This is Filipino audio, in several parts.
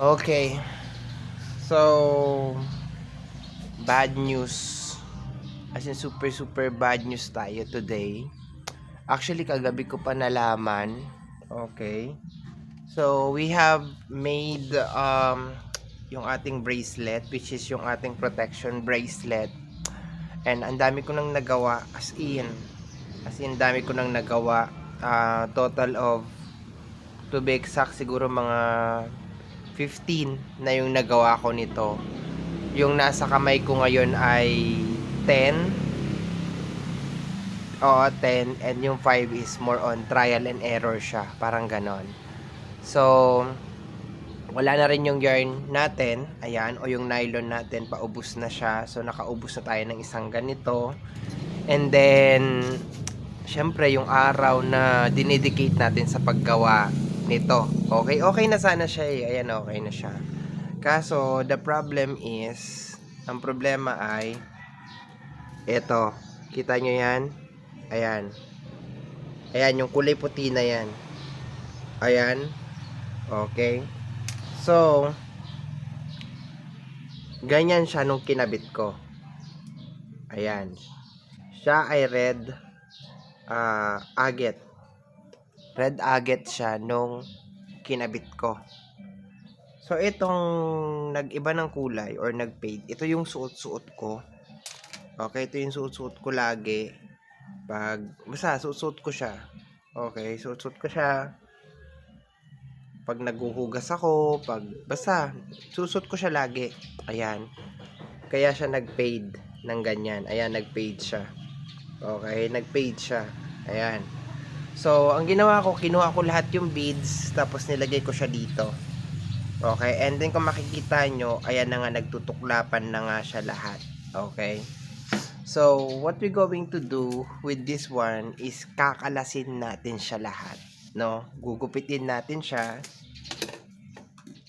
Okay. So, bad news. As in, super, super bad news tayo today. Actually, kagabi ko pa nalaman. Okay. So, we have made um, yung ating bracelet, which is yung ating protection bracelet. And ang dami ko nang nagawa, as in, as in, dami ko nang nagawa. Ah, total of, to be exact, siguro mga 15 na yung nagawa ko nito. Yung nasa kamay ko ngayon ay 10. Oo, 10. And yung 5 is more on trial and error siya. Parang ganon. So, wala na rin yung yarn natin. Ayan. O yung nylon natin. Paubos na siya. So, nakaubos na tayo ng isang ganito. And then, syempre, yung araw na dinedicate natin sa paggawa nito. Okay, okay na sana siya eh. Ayan, okay na siya. Kaso, the problem is, ang problema ay, eto, kita nyo yan? Ayan. Ayan, yung kulay puti na yan. Ayan. Okay. So, ganyan siya nung kinabit ko. Ayan. Siya ay red ah agate red agate siya nung kinabit ko. So, itong nag-iba ng kulay or nag-fade, ito yung suot-suot ko. Okay, ito yung suot-suot ko lagi. Pag, basta, suot-suot ko siya. Okay, suot-suot ko siya. Pag naguhugas ako, pag, basta, suot ko siya lagi. Ayan. Kaya siya nag-fade ng ganyan. Ayan, nag-fade siya. Okay, nag-fade siya. Ayan. So, ang ginawa ko, kinuha ko lahat yung beads, tapos nilagay ko siya dito. Okay, and then kung makikita nyo, ayan na nga, nagtutuklapan na nga siya lahat. Okay. So, what we going to do with this one is kakalasin natin siya lahat. No? Gugupitin natin siya.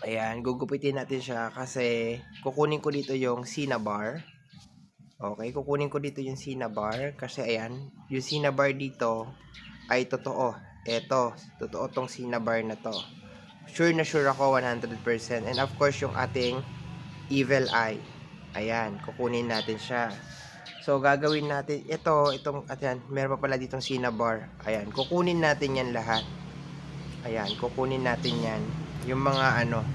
Ayan, gugupitin natin siya kasi kukunin ko dito yung cinnabar. Okay, kukunin ko dito yung cinnabar kasi ayan, yung cinnabar dito ay totoo. Eto, totoo tong cinnabar na to. Sure na sure ako 100%. And of course, yung ating evil eye. Ayan, kukunin natin siya. So, gagawin natin, ito, itong, at yan, meron pa pala ditong cinnabar. Ayan, kukunin natin yan lahat. Ayan, kukunin natin yan. Yung mga ano,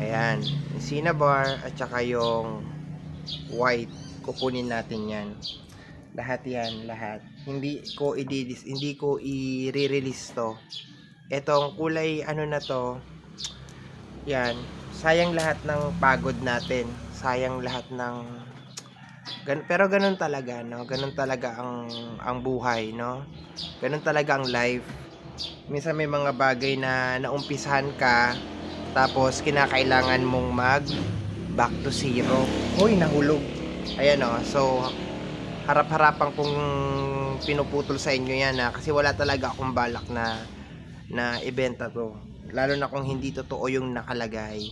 ayan, yung cinnabar at saka yung white, kukunin natin yan. Lahat yan, lahat. Hindi ko i-release, hindi ko i-release to. Etong kulay ano na to, yan, sayang lahat ng pagod natin. Sayang lahat ng gan pero ganun talaga, no? Ganun talaga ang ang buhay, no? Ganun talaga ang life. Minsan may mga bagay na naumpisahan ka tapos kinakailangan mong mag back to zero. Hoy, nahulog. Ayan oh. So harap-harapan kong pinuputol sa inyo yan ha, kasi wala talaga akong balak na na ibenta to. Lalo na kung hindi totoo yung nakalagay.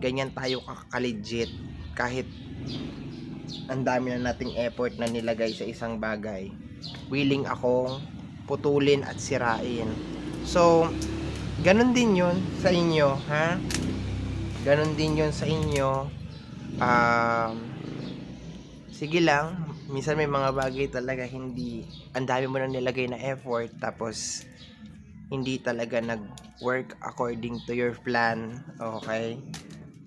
Ganyan tayo kakalegit kahit ang dami na nating effort na nilagay sa isang bagay. Willing akong putulin at sirain. So, ganun din yun sa inyo, ha? Ganun din yun sa inyo. Um, sige lang, minsan may mga bagay talaga hindi, ang dami mo nang nilagay na effort, tapos, hindi talaga nag-work according to your plan. Okay?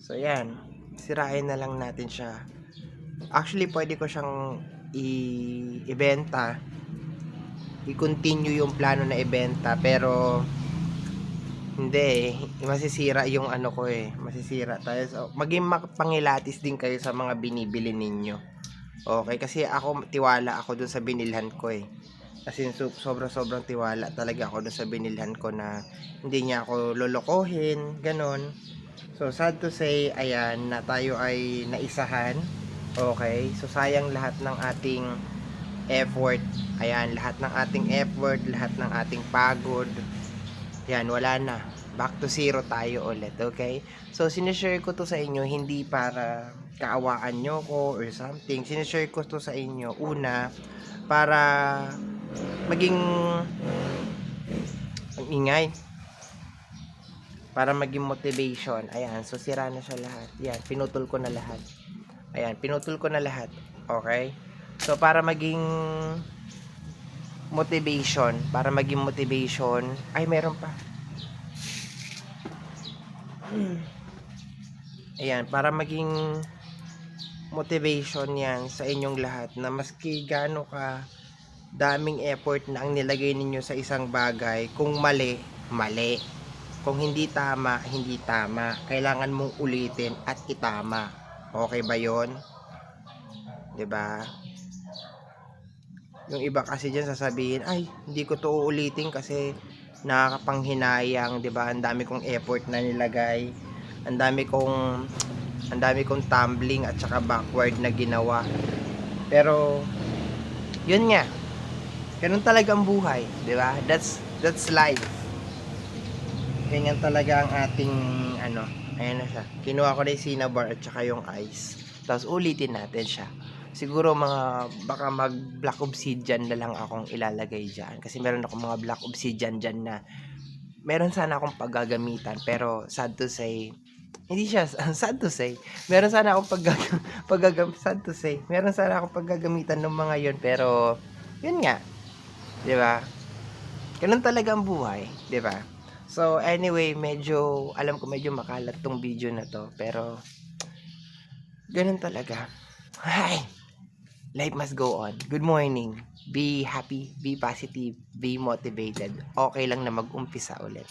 So, yan. Sirain na lang natin siya. Actually, pwede ko siyang i- ibenta. I-continue yung plano na ibenta. Pero, hindi eh. Masisira yung ano ko eh. Masisira tayo. So, maging mapangilatis din kayo sa mga binibili ninyo. Okay? Kasi ako, tiwala ako dun sa binilhan ko eh. Kasi so, sobrang-sobrang tiwala talaga ako dun sa binilhan ko na hindi niya ako lolokohin, ganon. So, sad to say, ayan, na tayo ay naisahan. Okay? So, sayang lahat ng ating effort. Ayan, lahat ng ating effort, lahat ng ating pagod. Yan, wala na. Back to zero tayo ulit, okay? So, sinishare ko to sa inyo, hindi para kaawaan nyo ko or something. Sinishare ko to sa inyo, una, para maging ang ingay. para maging motivation. Ayan, so sira na siya lahat. Yan, pinutol ko na lahat. Ayan, pinutol ko na lahat. Okay? So, para maging motivation, para maging motivation, ay, meron pa. Ayan, para maging motivation yan sa inyong lahat na maski gaano ka daming effort na ang nilagay ninyo sa isang bagay, kung mali, mali. Kung hindi tama, hindi tama. Kailangan mong ulitin at itama. Okay ba yon? 'Di ba? Yung iba kasi diyan sasabihin, ay, hindi ko to uulitin kasi nakakapanghinayang, 'di ba? Ang dami kong effort na nilagay. Ang dami kong ang dami kong tumbling at saka backward na ginawa. Pero yun nga. Ganun talaga ang buhay, 'di ba? That's that's life. Ganyan talaga ang ating ano, ayan na siya. Kinuha ko na yung cinnabar at saka yung ice. Tapos ulitin natin siya. Siguro mga baka mag black obsidian na lang akong ilalagay diyan kasi meron akong mga black obsidian diyan na meron sana akong paggagamitan pero sad to say hindi siya sad to say. Meron sana akong paggag paggagam sad to say. Meron sana akong paggagamitan ng mga yon pero yun nga 'di ba? Ganun talaga ang buhay 'di ba? So anyway medyo alam ko medyo makalat tong video na to. Pero ganun talaga. Ay, life must go on. Good morning. Be happy, be positive, be motivated. Okay lang na mag-umpisa ulit.